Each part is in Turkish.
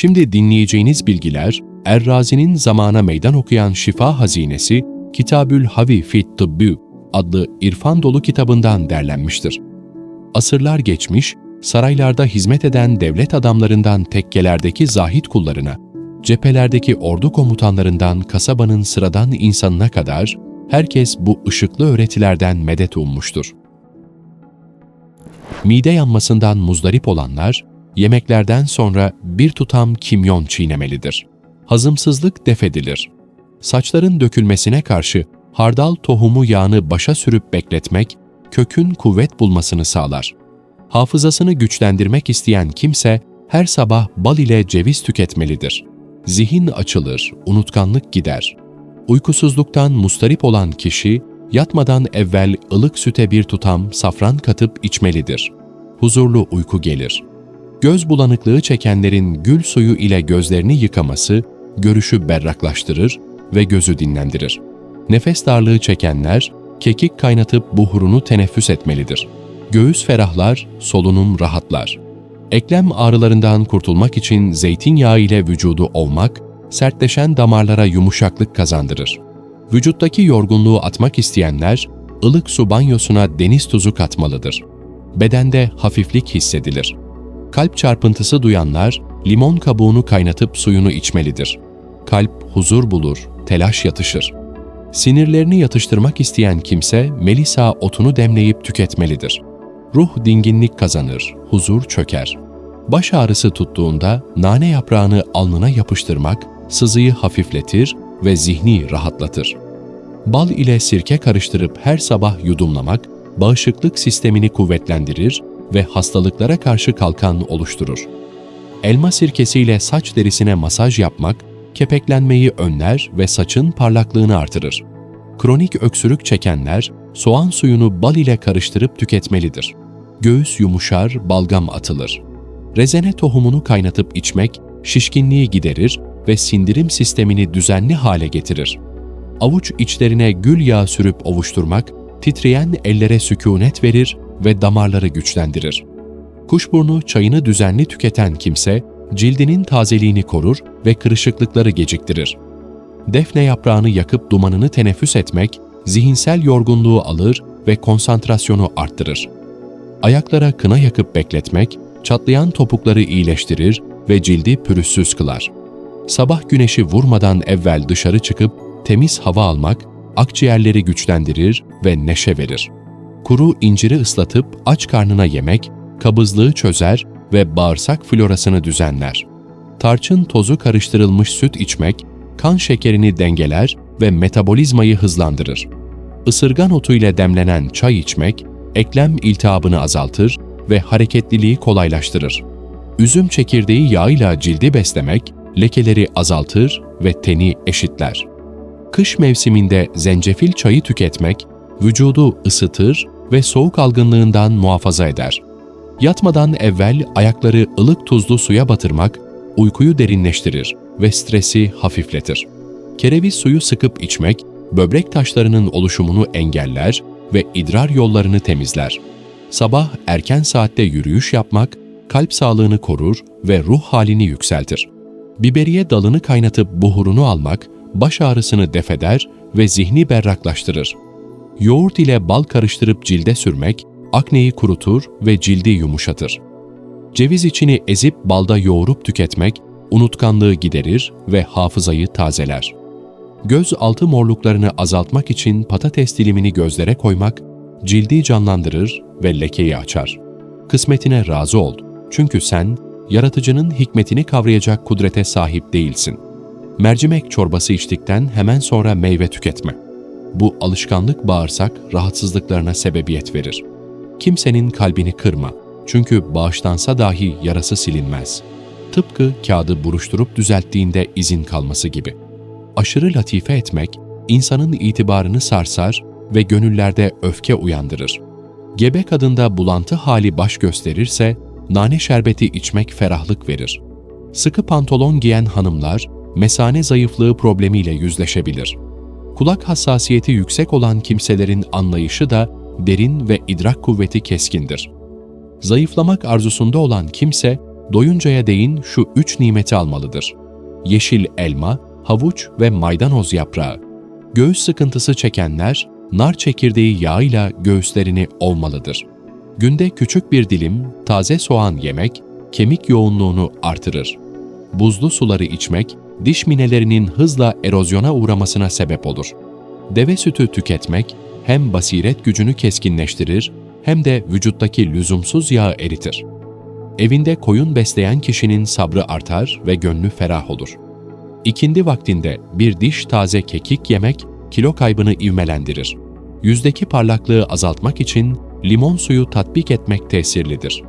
Şimdi dinleyeceğiniz bilgiler, Errazi'nin zamana meydan okuyan şifa hazinesi Kitabül Havi fit Tıbbü adlı irfan dolu kitabından derlenmiştir. Asırlar geçmiş, saraylarda hizmet eden devlet adamlarından tekkelerdeki zahit kullarına, cephelerdeki ordu komutanlarından kasabanın sıradan insanına kadar herkes bu ışıklı öğretilerden medet ummuştur. Mide yanmasından muzdarip olanlar, yemeklerden sonra bir tutam kimyon çiğnemelidir. Hazımsızlık defedilir. Saçların dökülmesine karşı hardal tohumu yağını başa sürüp bekletmek, kökün kuvvet bulmasını sağlar. Hafızasını güçlendirmek isteyen kimse her sabah bal ile ceviz tüketmelidir. Zihin açılır, unutkanlık gider. Uykusuzluktan mustarip olan kişi, yatmadan evvel ılık süte bir tutam safran katıp içmelidir. Huzurlu uyku gelir. Göz bulanıklığı çekenlerin gül suyu ile gözlerini yıkaması, görüşü berraklaştırır ve gözü dinlendirir. Nefes darlığı çekenler, kekik kaynatıp buhurunu teneffüs etmelidir. Göğüs ferahlar, solunum rahatlar. Eklem ağrılarından kurtulmak için zeytinyağı ile vücudu ovmak, sertleşen damarlara yumuşaklık kazandırır. Vücuttaki yorgunluğu atmak isteyenler, ılık su banyosuna deniz tuzu katmalıdır. Bedende hafiflik hissedilir. Kalp çarpıntısı duyanlar, limon kabuğunu kaynatıp suyunu içmelidir. Kalp huzur bulur, telaş yatışır. Sinirlerini yatıştırmak isteyen kimse melisa otunu demleyip tüketmelidir. Ruh dinginlik kazanır, huzur çöker. Baş ağrısı tuttuğunda nane yaprağını alnına yapıştırmak sızıyı hafifletir ve zihni rahatlatır. Bal ile sirke karıştırıp her sabah yudumlamak bağışıklık sistemini kuvvetlendirir ve hastalıklara karşı kalkan oluşturur. Elma sirkesiyle saç derisine masaj yapmak kepeklenmeyi önler ve saçın parlaklığını artırır. Kronik öksürük çekenler soğan suyunu bal ile karıştırıp tüketmelidir. Göğüs yumuşar, balgam atılır. Rezene tohumunu kaynatıp içmek şişkinliği giderir ve sindirim sistemini düzenli hale getirir. Avuç içlerine gül yağı sürüp ovuşturmak titreyen ellere sükunet verir ve damarları güçlendirir. Kuşburnu çayını düzenli tüketen kimse cildinin tazeliğini korur ve kırışıklıkları geciktirir. Defne yaprağını yakıp dumanını teneffüs etmek, zihinsel yorgunluğu alır ve konsantrasyonu arttırır. Ayaklara kına yakıp bekletmek, çatlayan topukları iyileştirir ve cildi pürüzsüz kılar. Sabah güneşi vurmadan evvel dışarı çıkıp temiz hava almak, akciğerleri güçlendirir ve neşe verir. Kuru inciri ıslatıp aç karnına yemek, kabızlığı çözer ve bağırsak florasını düzenler. Tarçın tozu karıştırılmış süt içmek, kan şekerini dengeler ve metabolizmayı hızlandırır. Isırgan otu ile demlenen çay içmek, eklem iltihabını azaltır ve hareketliliği kolaylaştırır. Üzüm çekirdeği yağıyla cildi beslemek, lekeleri azaltır ve teni eşitler. Kış mevsiminde zencefil çayı tüketmek, vücudu ısıtır ve soğuk algınlığından muhafaza eder. Yatmadan evvel ayakları ılık tuzlu suya batırmak, uykuyu derinleştirir ve stresi hafifletir. Kereviz suyu sıkıp içmek, böbrek taşlarının oluşumunu engeller ve idrar yollarını temizler. Sabah erken saatte yürüyüş yapmak, kalp sağlığını korur ve ruh halini yükseltir. Biberiye dalını kaynatıp buhurunu almak, baş ağrısını defeder ve zihni berraklaştırır. Yoğurt ile bal karıştırıp cilde sürmek, akneyi kurutur ve cildi yumuşatır. Ceviz içini ezip balda yoğurup tüketmek, unutkanlığı giderir ve hafızayı tazeler. Göz altı morluklarını azaltmak için patates dilimini gözlere koymak, cildi canlandırır ve lekeyi açar. Kısmetine razı ol. Çünkü sen, yaratıcının hikmetini kavrayacak kudrete sahip değilsin. Mercimek çorbası içtikten hemen sonra meyve tüketme. Bu alışkanlık bağırsak rahatsızlıklarına sebebiyet verir. Kimsenin kalbini kırma. Çünkü bağışlansa dahi yarası silinmez. Tıpkı kağıdı buruşturup düzelttiğinde izin kalması gibi. Aşırı latife etmek, insanın itibarını sarsar ve gönüllerde öfke uyandırır. Gebe kadında bulantı hali baş gösterirse, nane şerbeti içmek ferahlık verir. Sıkı pantolon giyen hanımlar, mesane zayıflığı problemiyle yüzleşebilir. Kulak hassasiyeti yüksek olan kimselerin anlayışı da derin ve idrak kuvveti keskindir. Zayıflamak arzusunda olan kimse, doyuncaya değin şu üç nimeti almalıdır. Yeşil elma, havuç ve maydanoz yaprağı. Göğüs sıkıntısı çekenler, nar çekirdeği yağıyla göğüslerini ovmalıdır. Günde küçük bir dilim taze soğan yemek, kemik yoğunluğunu artırır. Buzlu suları içmek, diş minelerinin hızla erozyona uğramasına sebep olur. Deve sütü tüketmek, hem basiret gücünü keskinleştirir, hem de vücuttaki lüzumsuz yağı eritir. Evinde koyun besleyen kişinin sabrı artar ve gönlü ferah olur. İkindi vaktinde bir diş taze kekik yemek, kilo kaybını ivmelendirir. Yüzdeki parlaklığı azaltmak için limon suyu tatbik etmek tesirlidir.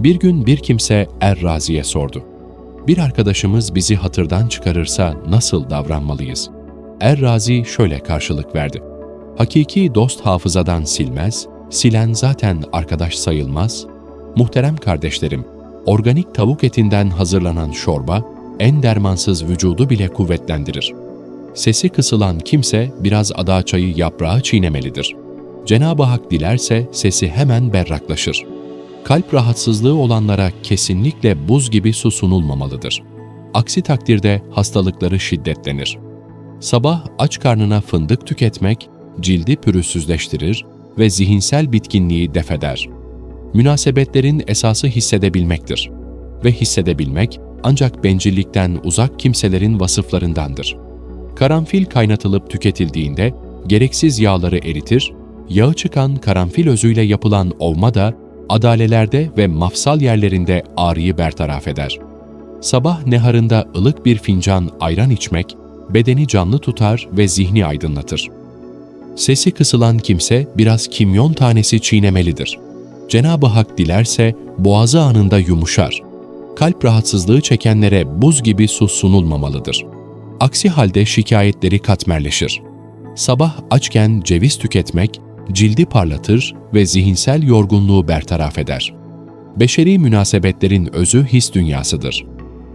Bir gün bir kimse Er-Razi'ye sordu. Bir arkadaşımız bizi hatırdan çıkarırsa nasıl davranmalıyız? Er-Razi şöyle karşılık verdi. Hakiki dost hafızadan silmez, silen zaten arkadaş sayılmaz. Muhterem kardeşlerim, organik tavuk etinden hazırlanan şorba, en dermansız vücudu bile kuvvetlendirir. Sesi kısılan kimse biraz adaçayı yaprağı çiğnemelidir. Cenab-ı Hak dilerse sesi hemen berraklaşır. Kalp rahatsızlığı olanlara kesinlikle buz gibi su sunulmamalıdır. Aksi takdirde hastalıkları şiddetlenir. Sabah aç karnına fındık tüketmek cildi pürüzsüzleştirir ve zihinsel bitkinliği defeder. Münasebetlerin esası hissedebilmektir ve hissedebilmek ancak bencillikten uzak kimselerin vasıflarındandır. Karanfil kaynatılıp tüketildiğinde gereksiz yağları eritir, yağı çıkan karanfil özüyle yapılan ovma da adalelerde ve mafsal yerlerinde ağrıyı bertaraf eder. Sabah neharında ılık bir fincan ayran içmek, bedeni canlı tutar ve zihni aydınlatır. Sesi kısılan kimse biraz kimyon tanesi çiğnemelidir. Cenab-ı Hak dilerse boğazı anında yumuşar. Kalp rahatsızlığı çekenlere buz gibi su sunulmamalıdır. Aksi halde şikayetleri katmerleşir. Sabah açken ceviz tüketmek, cildi parlatır ve zihinsel yorgunluğu bertaraf eder. Beşeri münasebetlerin özü his dünyasıdır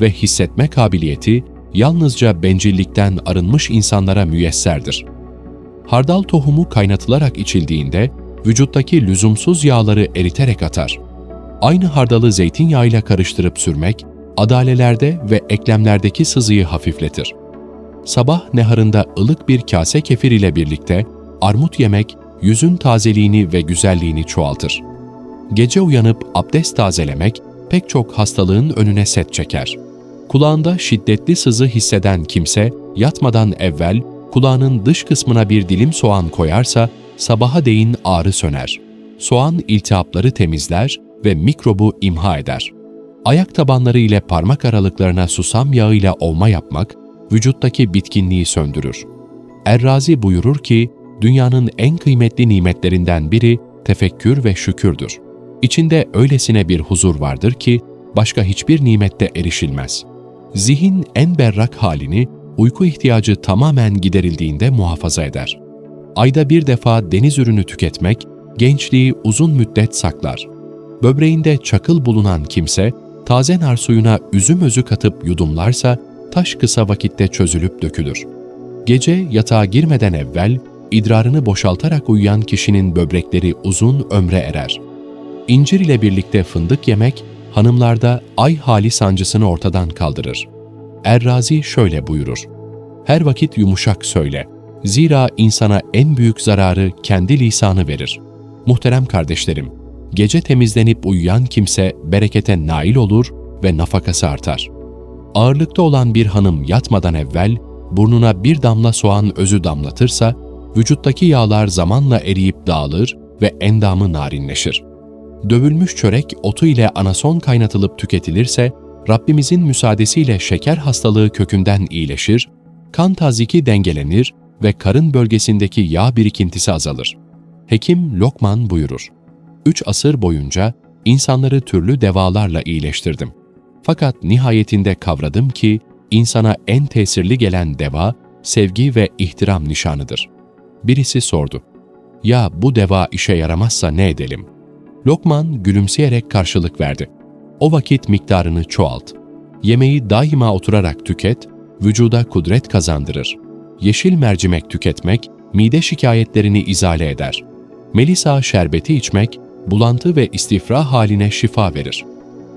ve hissetme kabiliyeti yalnızca bencillikten arınmış insanlara müyesserdir. Hardal tohumu kaynatılarak içildiğinde vücuttaki lüzumsuz yağları eriterek atar. Aynı hardalı zeytinyağıyla karıştırıp sürmek, adalelerde ve eklemlerdeki sızıyı hafifletir. Sabah neharında ılık bir kase kefir ile birlikte armut yemek, yüzün tazeliğini ve güzelliğini çoğaltır. Gece uyanıp abdest tazelemek, pek çok hastalığın önüne set çeker. Kulağında şiddetli sızı hisseden kimse, yatmadan evvel kulağının dış kısmına bir dilim soğan koyarsa, sabaha değin ağrı söner. Soğan iltihapları temizler ve mikrobu imha eder. Ayak tabanları ile parmak aralıklarına susam yağıyla ovma yapmak, vücuttaki bitkinliği söndürür. Errazi buyurur ki, dünyanın en kıymetli nimetlerinden biri tefekkür ve şükürdür. İçinde öylesine bir huzur vardır ki, başka hiçbir nimette erişilmez. Zihin en berrak halini, uyku ihtiyacı tamamen giderildiğinde muhafaza eder. Ayda bir defa deniz ürünü tüketmek, gençliği uzun müddet saklar. Böbreğinde çakıl bulunan kimse, taze nar suyuna üzüm özü katıp yudumlarsa, taş kısa vakitte çözülüp dökülür. Gece yatağa girmeden evvel, idrarını boşaltarak uyuyan kişinin böbrekleri uzun ömre erer. İncir ile birlikte fındık yemek, hanımlarda ay hali sancısını ortadan kaldırır. Errazi şöyle buyurur. Her vakit yumuşak söyle. Zira insana en büyük zararı kendi lisanı verir. Muhterem kardeşlerim, gece temizlenip uyuyan kimse berekete nail olur ve nafakası artar. Ağırlıkta olan bir hanım yatmadan evvel burnuna bir damla soğan özü damlatırsa, vücuttaki yağlar zamanla eriyip dağılır ve endamı narinleşir. Dövülmüş çörek otu ile anason kaynatılıp tüketilirse, Rabbimizin müsaadesiyle şeker hastalığı kökünden iyileşir, kan taziki dengelenir ve karın bölgesindeki yağ birikintisi azalır. Hekim Lokman buyurur. Üç asır boyunca insanları türlü devalarla iyileştirdim. Fakat nihayetinde kavradım ki insana en tesirli gelen deva sevgi ve ihtiram nişanıdır. Birisi sordu. Ya bu deva işe yaramazsa ne edelim? Lokman gülümseyerek karşılık verdi. O vakit miktarını çoğalt. Yemeği daima oturarak tüket, vücuda kudret kazandırır. Yeşil mercimek tüketmek, mide şikayetlerini izale eder. Melisa şerbeti içmek, bulantı ve istifra haline şifa verir.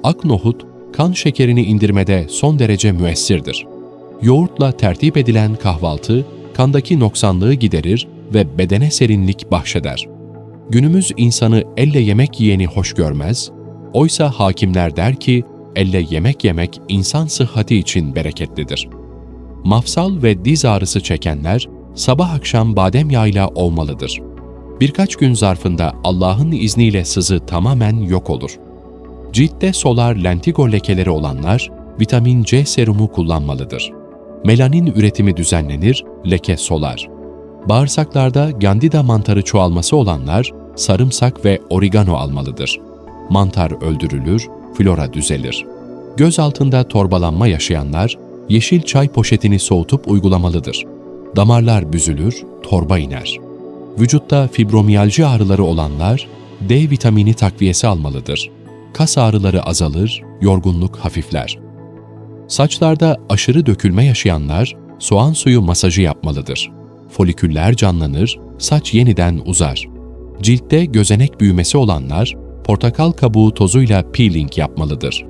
Ak nohut, kan şekerini indirmede son derece müessirdir. Yoğurtla tertip edilen kahvaltı, kandaki noksanlığı giderir ve bedene serinlik bahşeder. Günümüz insanı elle yemek yiyeni hoş görmez, oysa hakimler der ki, elle yemek yemek insan sıhhati için bereketlidir. Mafsal ve diz ağrısı çekenler, sabah akşam badem yağıyla olmalıdır. Birkaç gün zarfında Allah'ın izniyle sızı tamamen yok olur. Ciltte solar lentigo lekeleri olanlar, vitamin C serumu kullanmalıdır. Melanin üretimi düzenlenir, leke solar. Bağırsaklarda candida mantarı çoğalması olanlar, sarımsak ve oregano almalıdır. Mantar öldürülür, flora düzelir. Göz altında torbalanma yaşayanlar, yeşil çay poşetini soğutup uygulamalıdır. Damarlar büzülür, torba iner. Vücutta fibromiyalji ağrıları olanlar, D vitamini takviyesi almalıdır. Kas ağrıları azalır, yorgunluk hafifler. Saçlarda aşırı dökülme yaşayanlar, soğan suyu masajı yapmalıdır. Foliküller canlanır, saç yeniden uzar. Ciltte gözenek büyümesi olanlar, portakal kabuğu tozuyla peeling yapmalıdır.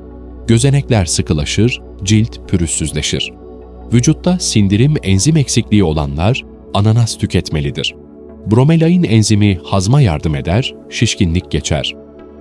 Gözenekler sıkılaşır, cilt pürüzsüzleşir. Vücutta sindirim enzim eksikliği olanlar ananas tüketmelidir. Bromelain enzimi hazma yardım eder, şişkinlik geçer.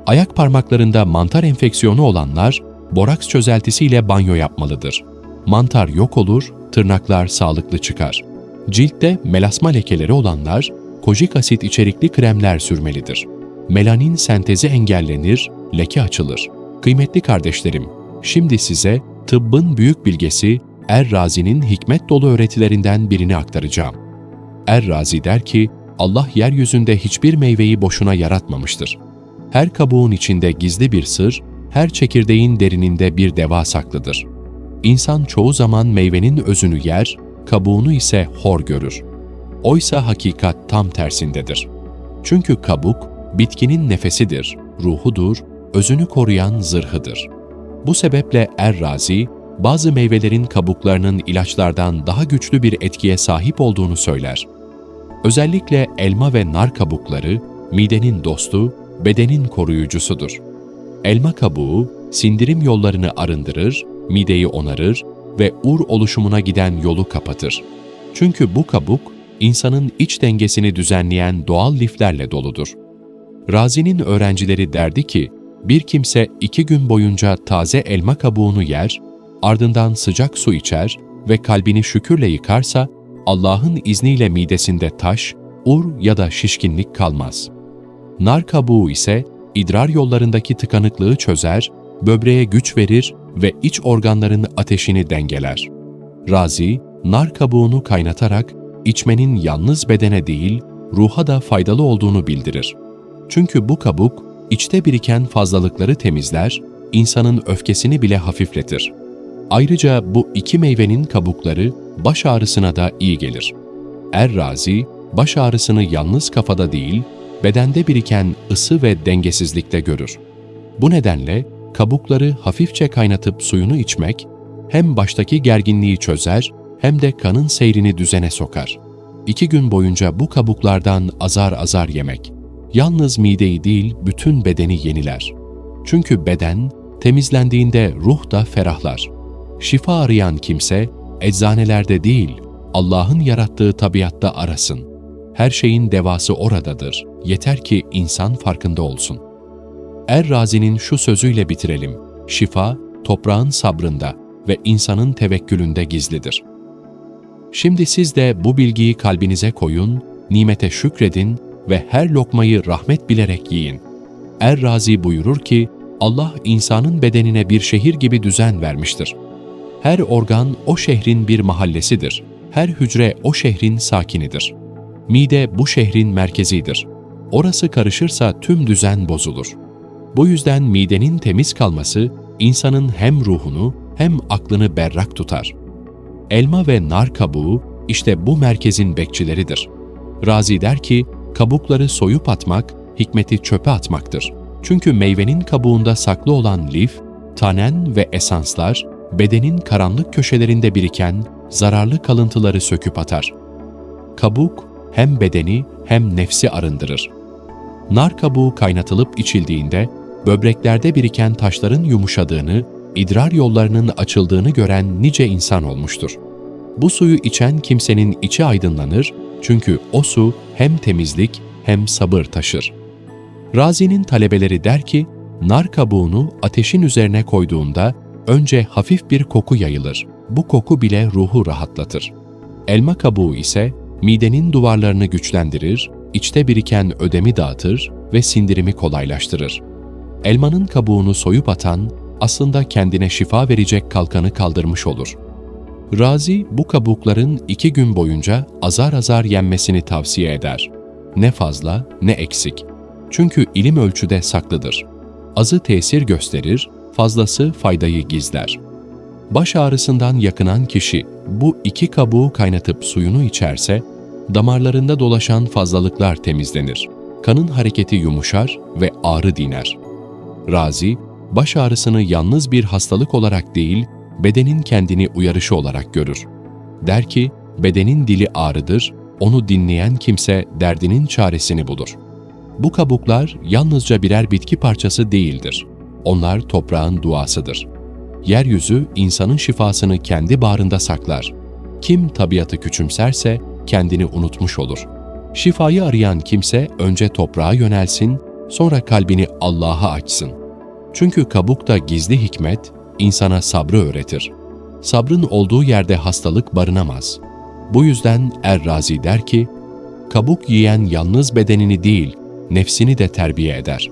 Ayak parmaklarında mantar enfeksiyonu olanlar boraks çözeltisiyle banyo yapmalıdır. Mantar yok olur, tırnaklar sağlıklı çıkar. Ciltte melasma lekeleri olanlar kojik asit içerikli kremler sürmelidir. Melanin sentezi engellenir, leke açılır. Kıymetli kardeşlerim, şimdi size tıbbın büyük bilgesi Er-Razi'nin hikmet dolu öğretilerinden birini aktaracağım. Er-Razi der ki, Allah yeryüzünde hiçbir meyveyi boşuna yaratmamıştır. Her kabuğun içinde gizli bir sır, her çekirdeğin derininde bir deva saklıdır. İnsan çoğu zaman meyvenin özünü yer, kabuğunu ise hor görür. Oysa hakikat tam tersindedir. Çünkü kabuk, bitkinin nefesidir, ruhudur, özünü koruyan zırhıdır. Bu sebeple Er-Razi, bazı meyvelerin kabuklarının ilaçlardan daha güçlü bir etkiye sahip olduğunu söyler. Özellikle elma ve nar kabukları, midenin dostu, bedenin koruyucusudur. Elma kabuğu, sindirim yollarını arındırır, mideyi onarır ve ur oluşumuna giden yolu kapatır. Çünkü bu kabuk, insanın iç dengesini düzenleyen doğal liflerle doludur. Razi'nin öğrencileri derdi ki, bir kimse iki gün boyunca taze elma kabuğunu yer, ardından sıcak su içer ve kalbini şükürle yıkarsa, Allah'ın izniyle midesinde taş, ur ya da şişkinlik kalmaz. Nar kabuğu ise idrar yollarındaki tıkanıklığı çözer, böbreğe güç verir ve iç organların ateşini dengeler. Razi, nar kabuğunu kaynatarak içmenin yalnız bedene değil, ruha da faydalı olduğunu bildirir. Çünkü bu kabuk, içte biriken fazlalıkları temizler, insanın öfkesini bile hafifletir. Ayrıca bu iki meyvenin kabukları baş ağrısına da iyi gelir. Er-Razi, baş ağrısını yalnız kafada değil, bedende biriken ısı ve dengesizlikte görür. Bu nedenle kabukları hafifçe kaynatıp suyunu içmek, hem baştaki gerginliği çözer hem de kanın seyrini düzene sokar. İki gün boyunca bu kabuklardan azar azar yemek, yalnız mideyi değil bütün bedeni yeniler. Çünkü beden temizlendiğinde ruh da ferahlar. Şifa arayan kimse eczanelerde değil, Allah'ın yarattığı tabiatta arasın. Her şeyin devası oradadır. Yeter ki insan farkında olsun. Er-Razi'nin şu sözüyle bitirelim. Şifa, toprağın sabrında ve insanın tevekkülünde gizlidir. Şimdi siz de bu bilgiyi kalbinize koyun, nimete şükredin ve her lokmayı rahmet bilerek yiyin. Er-Razi buyurur ki, Allah insanın bedenine bir şehir gibi düzen vermiştir. Her organ o şehrin bir mahallesidir. Her hücre o şehrin sakinidir. Mide bu şehrin merkezidir. Orası karışırsa tüm düzen bozulur. Bu yüzden midenin temiz kalması insanın hem ruhunu hem aklını berrak tutar. Elma ve nar kabuğu işte bu merkezin bekçileridir. Razi der ki, kabukları soyup atmak, hikmeti çöpe atmaktır. Çünkü meyvenin kabuğunda saklı olan lif, tanen ve esanslar, bedenin karanlık köşelerinde biriken zararlı kalıntıları söküp atar. Kabuk hem bedeni hem nefsi arındırır. Nar kabuğu kaynatılıp içildiğinde böbreklerde biriken taşların yumuşadığını, idrar yollarının açıldığını gören nice insan olmuştur. Bu suyu içen kimsenin içi aydınlanır çünkü o su hem temizlik hem sabır taşır. Razi'nin talebeleri der ki, nar kabuğunu ateşin üzerine koyduğunda önce hafif bir koku yayılır. Bu koku bile ruhu rahatlatır. Elma kabuğu ise midenin duvarlarını güçlendirir, içte biriken ödemi dağıtır ve sindirimi kolaylaştırır. Elmanın kabuğunu soyup atan aslında kendine şifa verecek kalkanı kaldırmış olur. Razi bu kabukların iki gün boyunca azar azar yenmesini tavsiye eder. Ne fazla ne eksik. Çünkü ilim ölçüde saklıdır. Azı tesir gösterir, fazlası faydayı gizler. Baş ağrısından yakınan kişi bu iki kabuğu kaynatıp suyunu içerse, damarlarında dolaşan fazlalıklar temizlenir. Kanın hareketi yumuşar ve ağrı diner. Razi, baş ağrısını yalnız bir hastalık olarak değil, bedenin kendini uyarışı olarak görür. Der ki, bedenin dili ağrıdır, onu dinleyen kimse derdinin çaresini bulur. Bu kabuklar yalnızca birer bitki parçası değildir. Onlar toprağın duasıdır. Yeryüzü insanın şifasını kendi bağrında saklar. Kim tabiatı küçümserse kendini unutmuş olur. Şifayı arayan kimse önce toprağa yönelsin, sonra kalbini Allah'a açsın. Çünkü kabukta gizli hikmet insana sabrı öğretir. Sabrın olduğu yerde hastalık barınamaz. Bu yüzden Er-Razi der ki, kabuk yiyen yalnız bedenini değil, nefsini de terbiye eder.